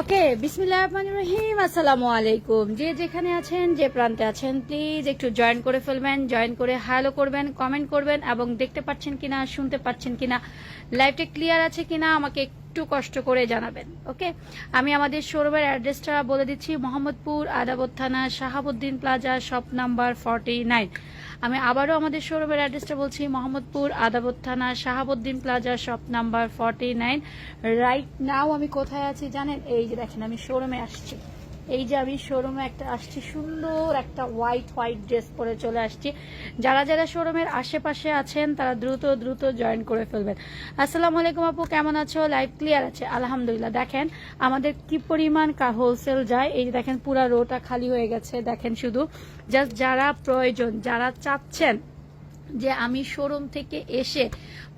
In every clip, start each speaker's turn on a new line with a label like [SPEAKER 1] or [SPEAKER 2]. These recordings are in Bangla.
[SPEAKER 1] ওকে, বিসমিল্লাহ রহিম, আসসালামু আলাইকুম। যে যেখানে আছেন, যে প্রান্তে আছেন প্লিজ একটু জয়েন করে ফেলবেন জয়েন করে হ্যালো করবেন কমেন্ট করবেন এবং দেখতে পাচ্ছেন কিনা, শুনতে পাচ্ছেন কিনা লাইভটা ক্লিয়ার আছে কিনা, আমাকে একটু কষ্ট করে জানাবেন, ওকে? আমি আমাদের শোরুমের অ্যাড্রেসটা বলে দিচ্ছি, মোহাম্মদপুর, আদাবত থানা, Shahabuddin plaza, shop number forty nine. আমি আবারও আমাদের শোরুমের অ্যাড্রেসটা বলছি, মোহাম্মদপুর, আদাবত থানা, Shahabuddin plaza, shop number forty nine. Right now আমি কোথায় আছি জানেন? এই যে দেখেন, আমি শোরুমে আসছি। এই যে আমি শোরুমে একটা আসছি, সুন্দর একটা হোয়াইট হোয়াইট ড্রেস পরে চলে আসছি। যারা যারা শোরুমের আশেপাশে আছেন, তারা দ্রুত দ্রুত জয়েন করে ফেলবেন। আসসালামু আলাইকুম আপু, কেমন আছো? লাইভ ক্লিয়ার আছে, আলহামদুলিল্লাহ। দেখেন, আমাদের কি পরিমাণ হোলসেল যায়, এই যে দেখেন পুরা রোটা খালি হয়ে গেছে। দেখেন শুধু জাস্ট যারা প্রয়োজন, যারা চাচ্ছেন যে আমি শোরুম থেকে এসে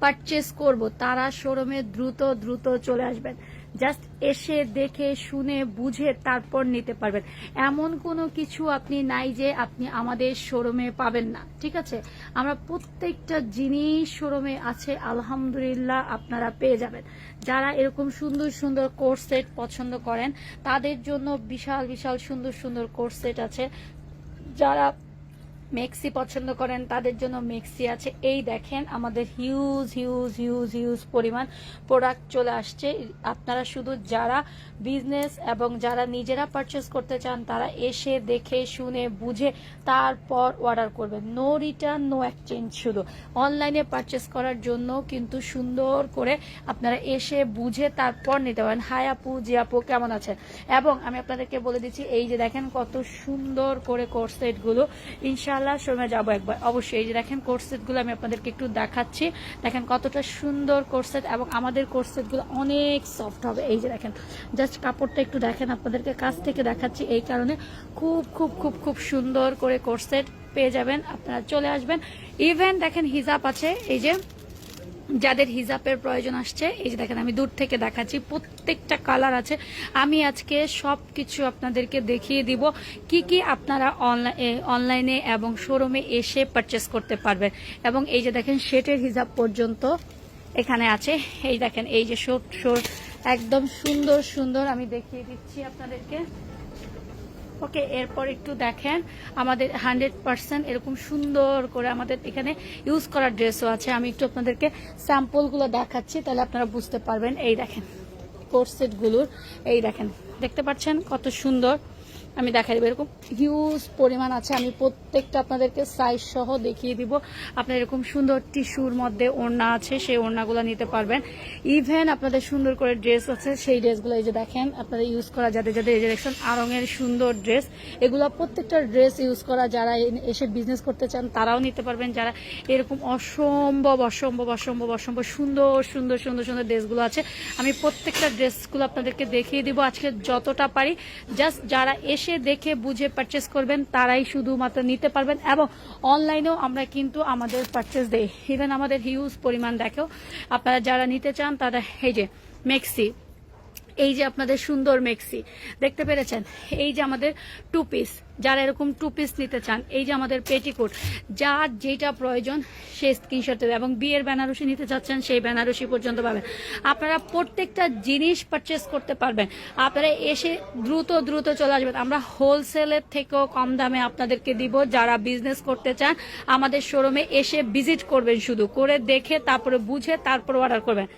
[SPEAKER 1] পারচেস করব, তারা শোরুমে দ্রুত দ্রুত চলে আসবেন। জাস্ট এসে দেখে, শুনে, বুঝে তারপর নিতে পারবেন। এমন কোনো কিছু আপনি নাই যে আপনি আমাদের শোরুমে পাবেন না, ঠিক আছে? আমরা প্রত্যেকটা জিনিস শোরুমে আছে, আলহামদুলিল্লাহ আপনারা পেয়ে যাবেন। যারা এরকম সুন্দর সুন্দর কোর্স সেট পছন্দ করেন, তাদের জন্য বিশাল বিশাল সুন্দর সুন্দর কোর্স সেট আছে। যারা মেক্সি পছন্দ করেন, তাদের জন্য মেক্সি আছে। এই দেখেন, আমাদের হিউজ হিউজ হিউজ হিউজ পরিমাণ প্রোডাক্ট চলে আসছে। আপনারা শুধু যারা বিজনেস এবং যারা নিজেরা পারচেস করতে চান, তারা এসে দেখে, শুনে, বুঝে, তারপর অর্ডার করবেন। নো রিটার্ন নো এক্সচেঞ্জ শুধু। অনলাইনে পারচেস করার জন্য কিন্তু সুন্দর করে আপনারা এসে, বুঝে, তারপর নিতে পারেন। হাই আপু, জি আপু, কেমন আছেন? এবং আমি আপনাদেরকে বলে দিচ্ছি, এই যে দেখেন কত সুন্দর করে কোর্স সেটগুলো ইনশাআল্লাহ সময় যাব একবার। অবশ্যই এই যে দেখেন কোর্সেটগুলো আমি আপনাদেরকে একটু দেখাচ্ছি। দেখেন কতটা সুন্দর কোর্সেট এবং আমাদের কোর্সেটগুলো অনেক সফট হবে। এই যে দেখেন জাস্ট কাপড়টা একটু দেখেন আপনাদেরকে, কাছ থেকে দেখাচ্ছি এই কারণে খুব খুব খুব খুব সুন্দর করে কোর্সেট পেয়ে যাবেন, আপনারা চলে আসবেন। ইভেন দেখেন হিজাব আছে, এই যে যাদের হিজাবের প্রয়োজন আসছে, এই যে দেখেন আমি দূর থেকে দেখাচ্ছি, প্রত্যেকটা কালার আছে। আমি আজকে সব কিছু আপনাদেরকে দেখিয়ে দিব কি কি আপনারা অনলাইনে এবং শোরুমে এসে পারচেস করতে পারবেন। এবং এই যে দেখেন শেটের হিজাব পর্যন্ত এখানে আছে। এই দেখেন, এই যে শোট শোট একদম সুন্দর সুন্দর আমি দেখিয়ে দিচ্ছি আপনাদেরকে। ওকে, এরপর একটু দেখেন, আমাদের হান্ড্রেড পার্সেন্ট এরকম সুন্দর করে আমাদের এখানে ইউজ করার ড্রেসও আছে। আমি একটু আপনাদেরকে স্যাম্পলগুলো দেখাচ্ছি, তাহলে আপনারা বুঝতে পারবেন। এই দেখেন, কোর্সেটগুলোর, এই দেখেন, দেখতে পাচ্ছেন কত সুন্দর? আমি দেখাই দেবো, এরকম হিউজ পরিমাণ আছে। আমি প্রত্যেকটা আপনাদেরকে সাইজ সহ দেখিয়ে দিব। আপনার এরকম সুন্দর টিস্যুর মধ্যে ওড়না আছে, সেই ওড়নাগুলো নিতে পারবেন। ইভেন আপনাদের সুন্দর করে ড্রেস আছে, সেই ড্রেসগুলো এই যে দেখেন আপনাদের ইউজ করা যাদের যাদের এই যে দেখছেন আরঙের সুন্দর ড্রেস এগুলো প্রত্যেকটা ড্রেস ইউজ করা, যারা এসে বিজনেস করতে চান, তারাও নিতে পারবেন। যারা এরকম অসম্ভব অসম্ভব অসম্ভব অসম্ভব সুন্দর সুন্দর সুন্দর সুন্দর ড্রেসগুলো আছে, আমি প্রত্যেকটা ড্রেসগুলো আপনাদেরকে দেখিয়ে দিব। আজকে যতটা পারি জাস্ট যারা এসে এসে দেখে বুঝে পারচেস করবেন, তারাই শুধুমাত্র নিতে পারবেন এবং অনলাইনেও আমরা কিন্তু আমাদের পারচেস দেই। ইভেন আমাদের হিউজ পরিমাণ দেখেও আপনারা যারা নিতে চান, তারা, এই যে মেক্সি এই যে আপনাদের সুন্দর মেক্সি, দেখতে পেরেছেন? এই যে আমাদের টু পিস যারা এরকম টু পিস নিতে চান, এই যে আমাদের পেটিকোট যার যেটা প্রয়োজন সে স্ক্রিনশট দেবে এবং বিয়ের বেনারসি নিতে চাচ্ছেন সেই বেনারসি পর্যন্ত পাবেন। আপনারা প্রত্যেকটা জিনিস পারচেস করতে পারবেন। আপনারা এসে দ্রুত দ্রুত চলে আসবেন। আমরা হোলসেলের থেকেও কম দামে আপনাদেরকে দিব। যারা বিজনেস করতে চান, আমাদের শোরুমে এসে ভিজিট করবেন শুধু। করে দেখে, তারপরে বুঝে, তারপর অর্ডার করবেন।